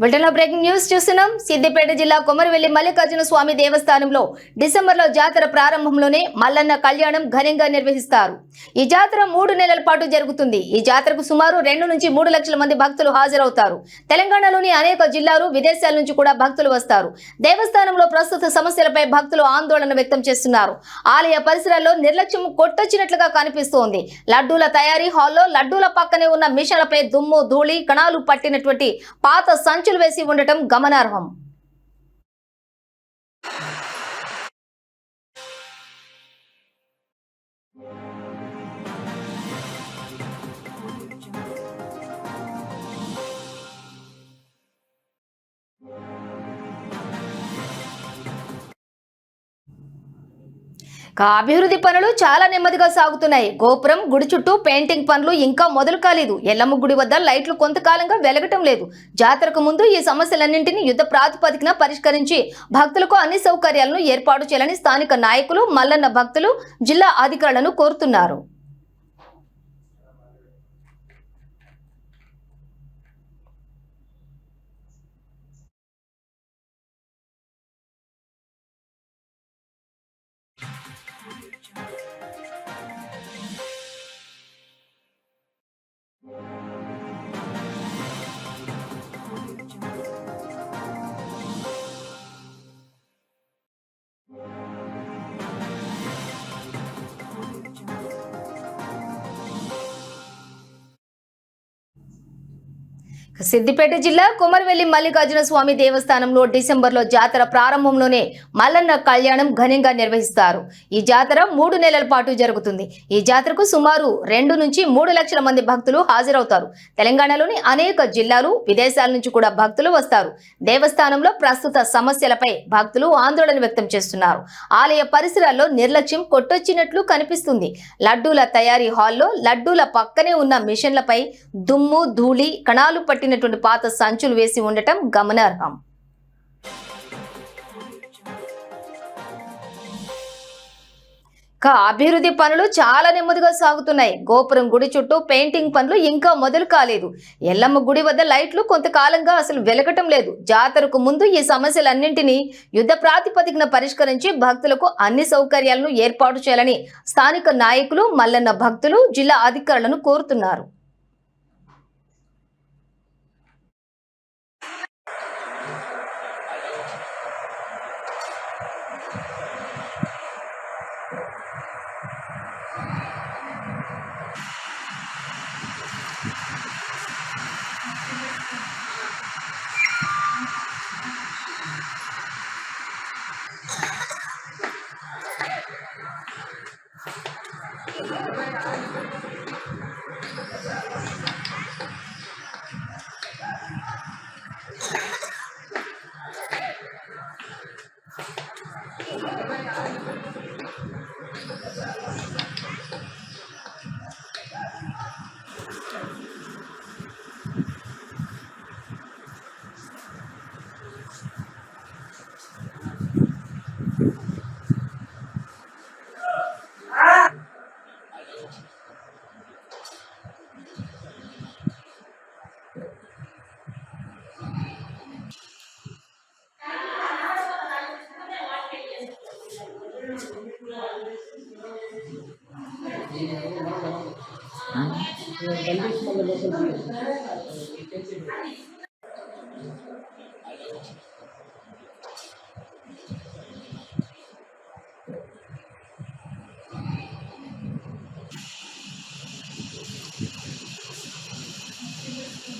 బులెటిన్లో breaking news చూస్తున్నాం. సిద్దిపేట జిల్లా కొమరవెల్లి మల్లికార్జున స్వామి దేవస్థానంలో డిసెంబర్లో జాతర ప్రారంభంలోనే మల్లన్న కళ్యాణం ఘనంగా నిర్వహిస్తారు. ఈ జాతర మూడు నెలల పాటు జరుగుతుంది. ఈ జాతరకు సుమారు రెండు నుంచి మూడు లక్షల మంది భక్తులు హాజరవుతారు. తెలంగాణలోని అనేక జిల్లాలు విదేశాల నుంచి కూడా భక్తులు వస్తారు. దేవస్థానంలో ప్రస్తుత సమస్యలపై భక్తులు ఆందోళన వ్యక్తం చేస్తున్నారు. ఆలయ పరిసరాల్లో నిర్లక్ష్యం కొట్టొచ్చినట్లుగా కనిపిస్తోంది. లడ్డూల తయారీ హాల్లో లడ్డూల పక్కనే ఉన్న మిషన్లపై దుమ్ము ధూళి కణాలు పట్టినటువంటి పాత సంచులు వేసి ఉండటం గమనార్హం. అభివృద్ధి పనులు చాలా నెమ్మదిగా సాగుతున్నాయి. గోపురం గుడి చుట్టూ పెయింటింగ్ పనులు ఇంకా మొదలు కాలేదు. ఎల్లమ్మ గుడి వద్ద లైట్లు కొంతకాలంగా వెలగటం లేదు. జాతరకు ముందు ఈ సమస్యలన్నింటినీ యుద్ధ ప్రాతిపదికన పరిష్కరించి భక్తులకు అన్ని సౌకర్యాలను ఏర్పాటు చేయాలని స్థానిక నాయకులు మల్లన్న భక్తులు జిల్లా అధికారులను కోరుతున్నారు. సిద్దిపేట జిల్లా కుమరవెల్లి మల్లికార్జున స్వామి దేవస్థానంలో డిసెంబర్లో జాతర ప్రారంభంలోనే మల్లన్న కళ్యాణం ఘనంగా నిర్వహిస్తారు. ఈ జాతర మూడు నెలల పాటు జరుగుతుంది. ఈ జాతరకు సుమారు రెండు నుంచి మూడు లక్షల మంది భక్తులు హాజరవుతారు. తెలంగాణలోని అనేక జిల్లాలు విదేశాల నుంచి కూడా భక్తులు వస్తారు. దేవస్థానంలో ప్రస్తుత సమస్యలపై భక్తులు ఆందోళన వ్యక్తం చేస్తున్నారు. ఆలయ పరిసరాల్లో నిర్లక్ష్యం కొట్టొచ్చినట్లు కనిపిస్తుంది. లడ్డూల తయారీ హాల్లో లడ్డూల పక్కనే ఉన్న మిషన్లపై దుమ్ము ధూళి కణాలు పట్టి పట్టినటువంటి పాత సంచులు వేసి ఉండటం గమనార్హం. ఇక అభివృద్ధి పనులు చాలా నెమ్మదిగా సాగుతున్నాయి. గోపురం గుడి చుట్టూ పెయింటింగ్ పనులు ఇంకా మొదలు కాలేదు. ఎల్లమ్మ గుడి వద్ద లైట్లు కొంతకాలంగా అసలు వెలగటం లేదు. జాతరకు ముందు ఈ సమస్యలన్నింటినీ యుద్ధ ప్రాతిపదికన పరిష్కరించి భక్తులకు అన్ని సౌకర్యాలను ఏర్పాటు చేయాలని స్థానిక నాయకులు మల్లన్న భక్తులు జిల్లా అధికారులను కోరుతున్నారు. Thank you. 嗯